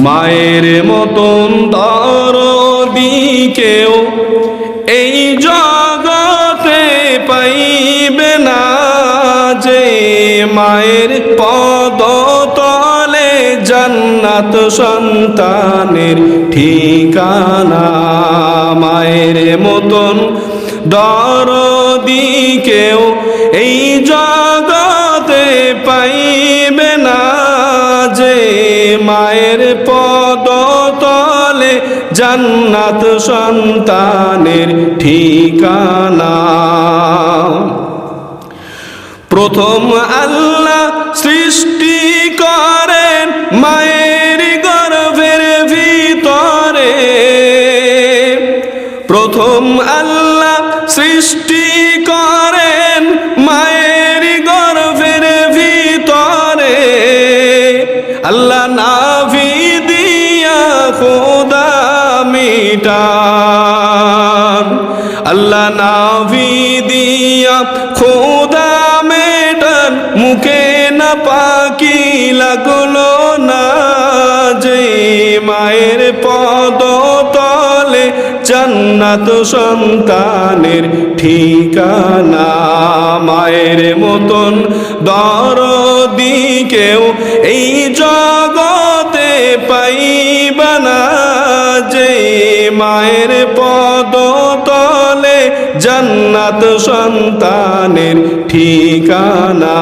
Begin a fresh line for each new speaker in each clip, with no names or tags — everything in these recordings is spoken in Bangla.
মায়ের মতন দরদি কেউ এই জগতে পাইবে না যে মায়ের পদ তলে জান্নাত সন্তানের ঠিকানা। মায়ের মতন দরদি কেউ এই জগতে জান্নাত সন্তানের ঠিকানা। প্রথম আল্লাহ সৃষ্টি করেন মায়ের গর্ভের ভিতরে। প্রথম আল্লাহ সৃষ্টি আল্লাহ নাভি দিয়া খোদা মেটান মুখে না পাকি লাগল না যে মায়ের পদ তলে জান্নাত সন্তানের ঠিকানা। মায়ের মতন দরদি কেউ এই জগতে মায়ের পদ তলে জান্নাত সন্তানের ঠিকানা।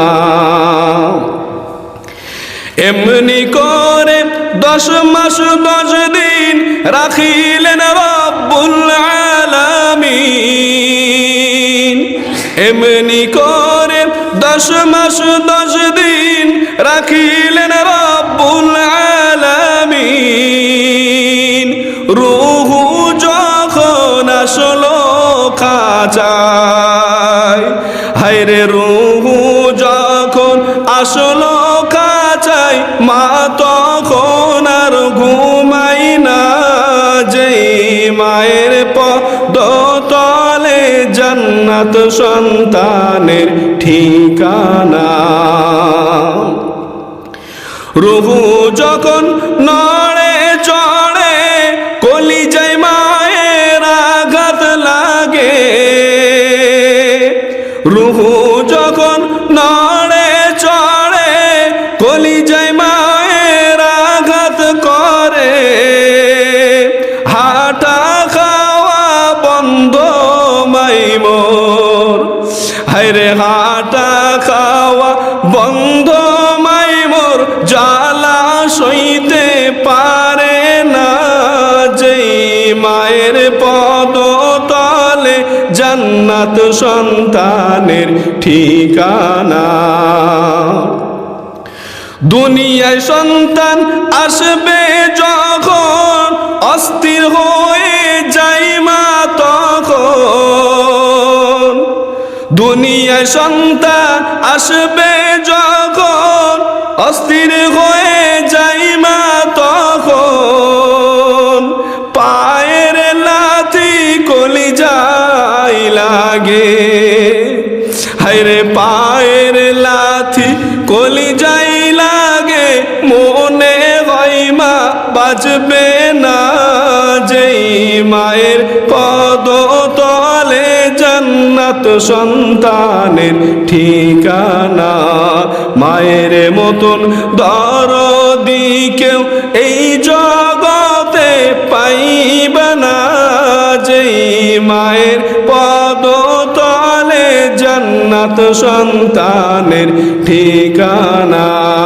এমনি করে দশ মাস দশ দিন রাখিলেন রব্বুল আলামিন। এমনি করে দশ মাস দশ দিন রাখিলেন রব্বুল খাচায় হায়রে রুহু যখন আসলো খাচায় মা তখন আর ঘুমাই না যে মায়ের পদ তলে জান্নাত সন্তানের ঠিকানা। রুহু যখন রুহু যখন নড়ে, চড়ে কলি যাই মায়ের আঘাত করে। হাঁটা খাওয়া বন্ধ মাইমোর হায়রে, হাঁটা খাওয়া বন্ধ মাইমোর জ্বালা সইতে জান্নাত সন্তানের ঠিকানা। দুনিয়ায় সন্তান আসবে যখন, অস্থির হয়ে যাই মা তখন। দুনিয়ায় সন্তান আসবে যখন, অস্থির হয়ে লাগে। হায়রে পায়ের লাথি কলি যাই লাগে। মনে হয় মা বাজবে না যেই মায়ের পদ তলে জান্নাত সন্তানের ঠিকানা। মায়ের মতন দরদি কেউ এই জগতে পাইবে না। যেই মায়ের পদ সন্তানের ঠিকানা।